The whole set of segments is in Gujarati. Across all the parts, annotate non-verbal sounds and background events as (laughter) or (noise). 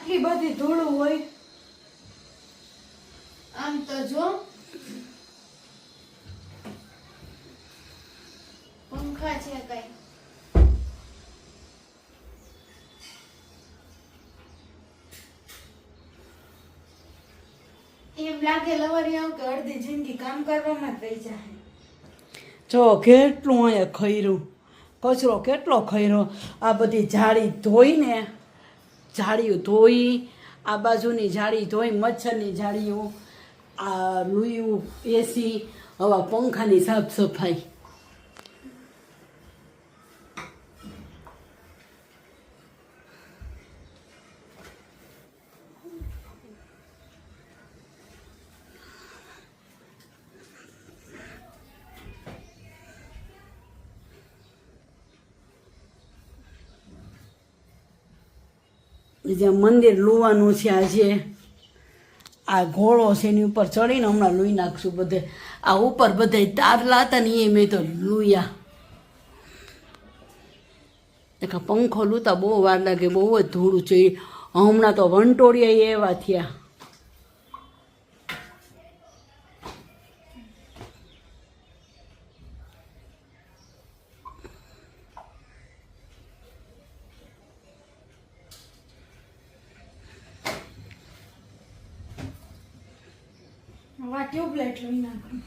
આટલી બધી ધૂળ હોય? આમ તો જો. પંખા છે કઈ. એમ લાગે લવરિયાઓ કે અડધી જિંદગી કામ કરવામાં જ જાય જો કેટલું અહીંયા ખયરું. કચરો કેટલો ખૈરો આ બધી જાળી ધોઈને જાળીઓ ધોઈ, આ બાજુની જાળી ધોઈ, મચ્છરની જાળીઓ, આ લુયું એસી હવા પંખાની સાફ સફાઈ. જ્યાં મંદિર લુવાનું છે આજે આ ઘોડો છે એની ઉપર ચડીને હમણાં લુઈ નાખશું બધે. આ ઉપર બધે તાર લાતા ને એ મેં તો લુયા. એક પંખો લૂતા બહુ વાર લાગે, બહુ જ ધૂળું છે. હમણાં તો વંટોળિયા એવા થયા આ ટ્યુબલાઇટ લઈ નાખું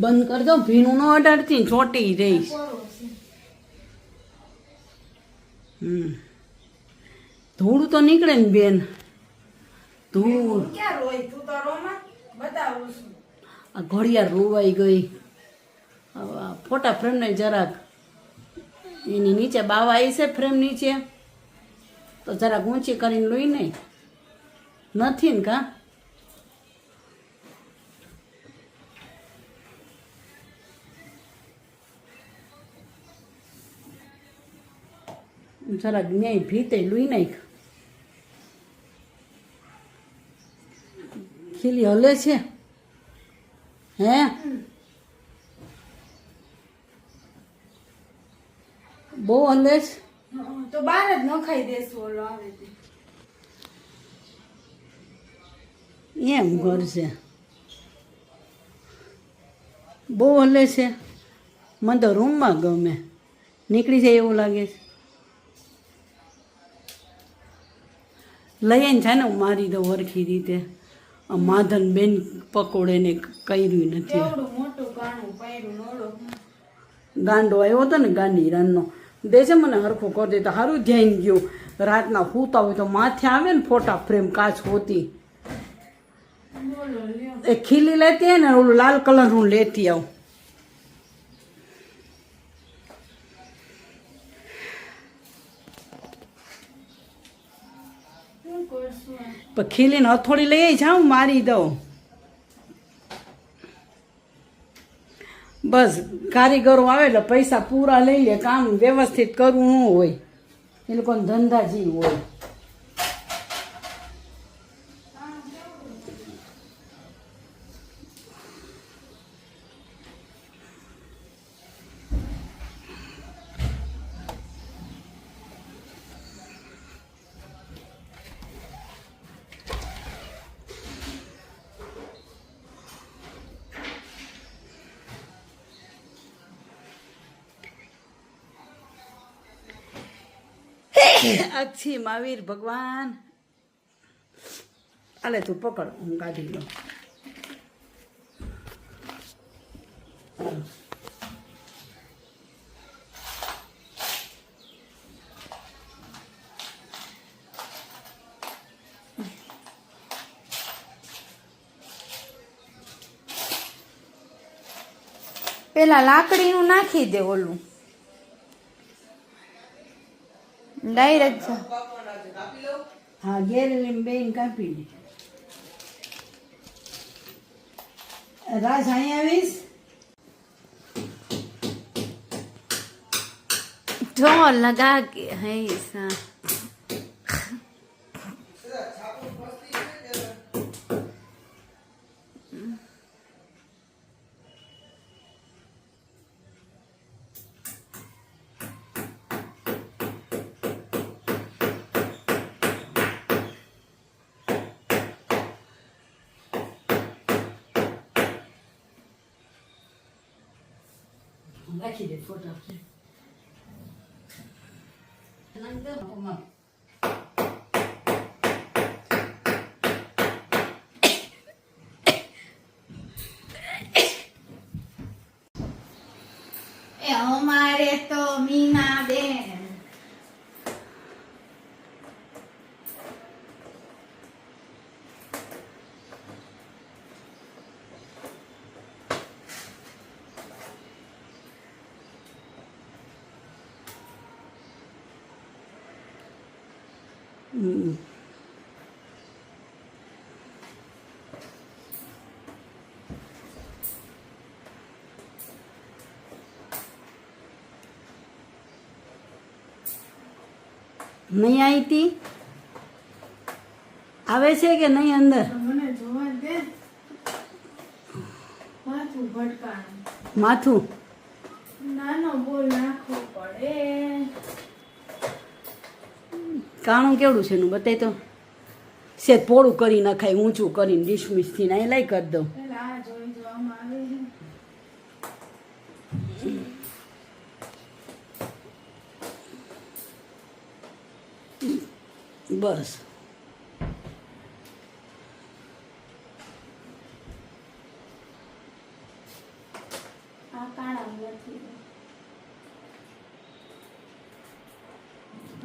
બંધ કરી દો ભીનું ન અડાડતી ચોટી રહીશ. હમ. ધૂળ તો નીકળે ને બેન. ધૂળ. આ ઘડિયાળ રોવાઈ ગઈ. ફોટા ફ્રેમને જરાક એની નીચે બાવા આવી છે ફ્રેમ નીચે. તો જરાક ઊંચી કરીને લઈ નહીં નથી ને કા? જરાક ન્યાય ભીતે લોઈ નાખ ખીલી હલે છે હે બહુ હલે છે તો બહાર જ ન ખાઈ દેશું ઓલો આવે એમ કરશે બહુ હલે છે મને તો રૂમમાં ગમે નીકળી જાય એવું લાગે છે લઈને છે ને હું મારી દઉં વરખી રીતે. માધન બેન પકોડે ને કર્યું નથી. ગાંડો આવ્યો હતો ને ગાંડી રાનનો દેશે મને હરખો કરી દે તો સારું ધ્યાન ગયું. રાતના સૂતા હોય તો માથે આવે ને ફોટા ફ્રેમ કાચ હોતી. એ ખીલી લેતી ને ઓલું લાલ કલરનું લેતી આવું શું કરશું આ? પણ ખીલીને હથોડી લઈ જાઉં, મારી દઉં. બસ, કારીગરો આવે એટલે પૈસા પૂરા લઈ લે, કામ વ્યવસ્થિત કરવું ન હોય. એ લોકોને ધંધા જીવ હોય. અક્ષી મહાવીર ભગવાન. આલે તું પકડ હું કાઢી લઉં. પેલા લાકડીનું નાખી દે ઓલું. ડાયરેક્ટ હા ઘેર લઈને બેન કાપી લે. રાજ અહીં આવીશ? ઢોલ લગા કે હે સા રાખી દે ફોટો એ અમારે તો મીના બેન હમ. નહીં આવી આવે છે કે નહીં અંદર? માથું કાણું કેવડું છે એનું? બતાવી તો. સે પોળું કરી નખાય ઊંચું કરીને ડિસમિસથી ના લઈ કરી દઉં પેલા આ જોઈ જોવામાં આવે છે બસ.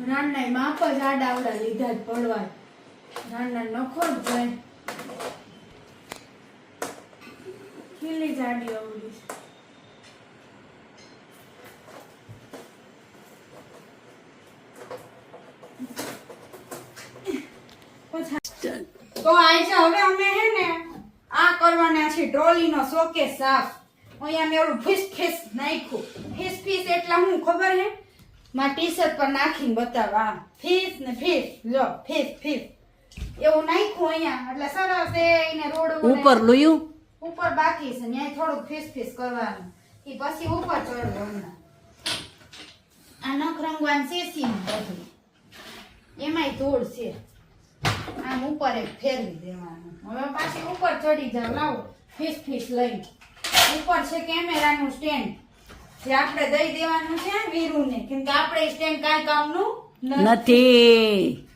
રાણના માપ જ આડાવડા લીધા જ પડવા રાણના નખો જ જાય. ખીલી જાડી અવડી છે. પછી તો આજે હવે અમે હે ને આ કરવાના છે ટ્રોલીનો શોકેસ સાફ. અહીંયા મેં ઓલું ફીસ ફીસ નાખ્યું. ફીસ ફીસ એટલે હું ખબર હે? માં ટી શર્ટ પર નાખીને બતાવવા આમ. ફીસ ને ફીસ. લો ફીસ ફીસ. એવું નાખ્યું અહીંયા. એટલે સરસ એને રોડ ઉપર લોયું? ઉપર બાકી છે. ત્યાં થોડુંક ફીસ ફીસ કરવાનું. એ પછી ઉપર ચડવું હમણાં. આ નખ રંગવાનું સીમ બધું. એમાંય ધૂળ છે. આમ ઉપર એક ફેરવી દેવાનું. હવે પાછી ઉપર ચડી જાવ લાવો ફીસ ફીસ લઈ ઉપર છે કેમેરાનું સ્ટેન્ડ. જે આપણે દઈ દેવાનું છે વીરુને કેમ કે આપણે સ્ટેન્ડ કાંઈ કામનું નથી.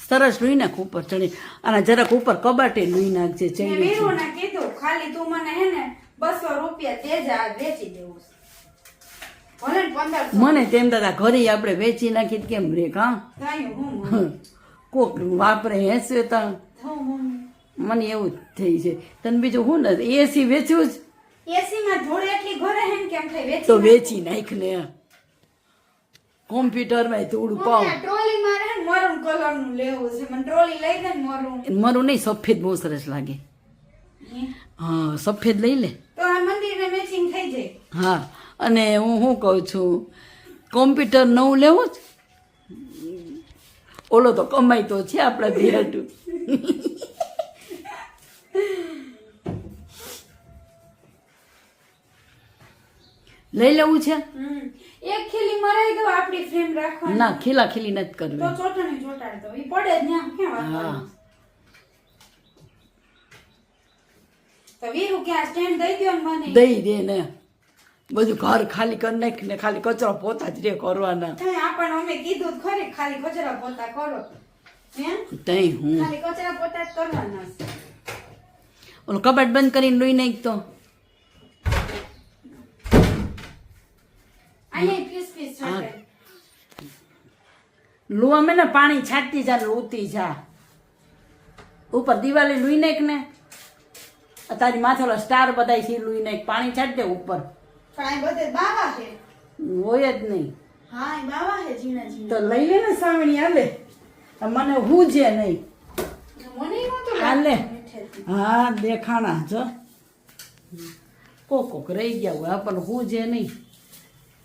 સરસ લઈ નાખ ઉપર ચડી. અને જરાક ઉપર કબાટે લઈ નાખજે ચડી વીરુને કીધું ખાલી તું મને હે ને બસો રૂપિયા તેજ આ વેચી દેવું મને તેમ દાદા ઘરે આપણે વેચી નાખી કેમ રે કા? હું (laughs) કોક વાપરે હેસે તો. મને એવું જ થઈ છે. તને બીજું હું ને એસી વેચ્યું જ? એસીમાં ધૂળ એટલી ઘરે હે કેમ થાય? વેચી તો વેચી નાખ ને. કોમ્પ્યુટરમાં થોડું પાવ ટ્રોલી માં રહે મરૂન કલરનું લેવું છે. મને ટ્રોલી લઈ દે મરૂન. મરૂન મારું નહીં સફેદ બહુ સરસ લાગે. હા? સફેદ લઈ લે. તો આ મંદિરને મેચિંગ થઈ જાય. હા અને હું શું કહું છું? કોમ્પ્યુટર નવું લેવું જ? ઓલો તો કમાઈ તો છે આપણા ધીરાટું. લઈ લેવું છે? એક ખીલી મરાઈ દો આપણી ફ્રેમ રાખવાની. ના ખીલા ખીલી નથી તો ચોટણી ચોટાડી દો. ઈ પડે જ ત્યાં કે વાત હા. તો વીરુ ક્યાં સ્ટેન્ડ દઈ દ્યો મને. દઈ દે ને. બધું ઘર ખાલી કરી નાખ ને ખાલી કચરો પોતા જ રે કરવાના આપણને અમે કીધું ખરે ખાલી કચરા પોતા કરો. તઈ હું. ખાલી કચરા પોતા જ કરવાના ઓલું કબાટ બંધ કરીને લઈ નાખ તો. ચોટાડી. લુઆમે ને પાણી છાંટતી જા ઉતી જા. ઉપર દિવાલે લુઈ નાખ ને. તારી માથે સ્ટાર બધાય છે લુઈ નાખ. પાણી છાંટ દે ઉપર. પણ આ બધે બાવા છે. હોય જ નહીં. હા એ બાવા છે ઝીણા ઝીણા. તો લઈ લે ને સાવણી હાલે. મને હું છે નહીં. મને નહોતું હા દેખાણા જો કોક કોક રહી ગયા હોય આપણને હું છે નહીં.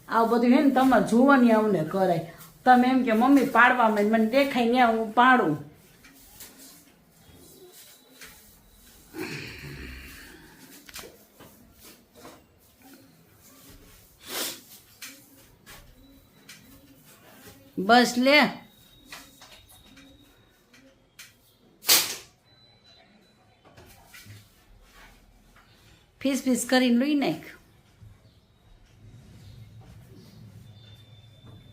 આ બધું હે ને તમારે જોવાની અમને કરાય. તમે એમ કે મમ્મી પાડવામાં મને દેખાય ને હું પાડું. બસ લે. ફીસ ફીસ કરીને લઈ નાખ.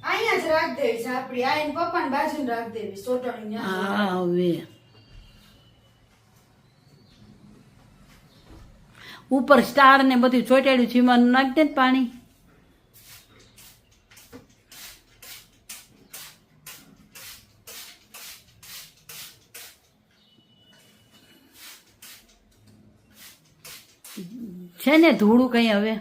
અહીંયા રાખ દેવી છે આપણી આ રાખ દેવી. સોટણી હા હવે. ઉપર સ્ટાર ને બધું ચોટાડ્યું છે એમાં નાખ ને પાણી. છે ને ધૂળું કઈ હવે.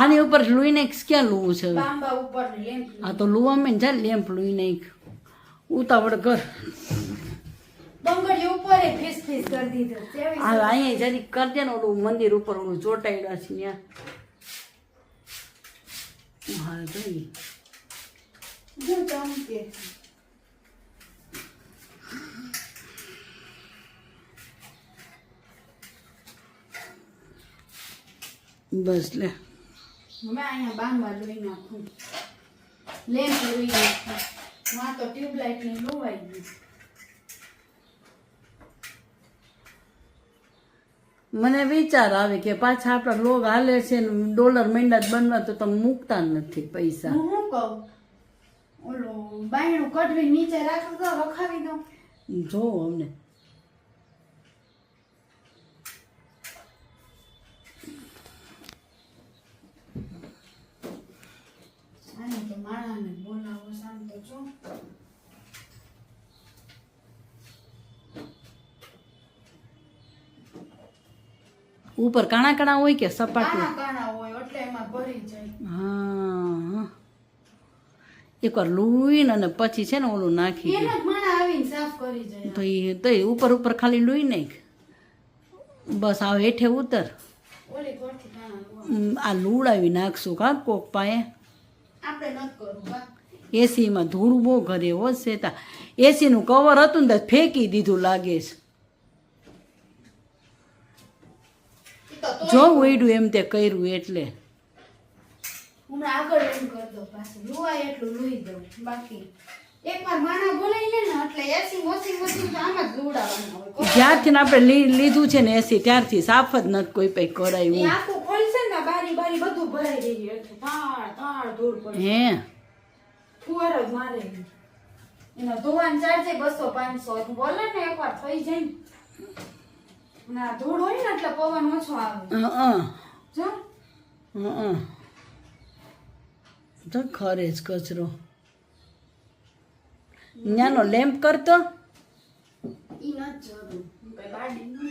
આની ઉપર લુઈ નાખ ક્યાં લુવું છે આ તો લુવા મેં જા લેમ્પ લુઈ નાખ. ઉતાવળ કર. અહીંયા જરી કરજે ને ઓલું મંદિર ઉપર ઓલું ચોટાડ્યા છે ત્યાં. હા જોઈ. બસ લે. મમ્મી અહીંયા બાંબા મારી નાખું લેમ્પ લોહી નાખું માં તો ટ્યુબલાઇટ ને લોવાઈ ગઈ. મને વિચાર આવે કે પાછા આપણા લોગ હાલે છે ને ડોલર મહિના જ બનવા તો તમે મૂકતા નથી પૈસા. હું શું કહું? ઓલું બાયણું કઢવી નીચે રાખો તો રખાવી દો જો અમને આને તો માણાને બોલાવો શાંત છો. ઉપર કાણા કાણા હોય કે સપાટ? કાણા હોય એટલે એમાં ભરી જાય. હા એકવાર લૂઈને અને પછી છે ને ઓલું નાખી તો એ તો ઉપર ઉપર ખાલી લૂઈ નાખ. બસ આ હેઠે ઉતર. આ લૂડાવી નાખશું કા કોક પાએ આપણે નથી કરવું બા એસીમાં ધૂળ બહુ ઘરે હો શેતા એસીનું કવર હતું ને તો ફેંકી દીધું લાગે છે. જો ઉડ્યું એમ તે કર્યું એટલે. હમણાં આગળ એમ કરી દો પાછું. લુવાય એટલું લુઈ દઉં બાકી. એકવાર માણા બોલાઈ લે ને એટલે એસી મશીન તો આમ જ લુડાવવાનું હોય. જ્યારથી આપણે લીધું છે ને એસી ત્યારથી સાફ જ નથી કોઈ પૈ કરાયું. આખું ખોલશે ને બારી બારી બધું ભરાઈ એટલે તાળ તાળ ધૂળ પડે. હે? ફુવારો જ મારે. એનો ધોવાનું ચાર્જે બસો પાંચસો. બોલે ને એકવાર થઈ જાય ના. ધૂળ હોય ને એટલે પવન ઓછો આવે. જો. તો ખરે જ કચરો. ન્યાનો લેમ્પ કરતો. ઈ ન જરૂર કઈ બાડી નથી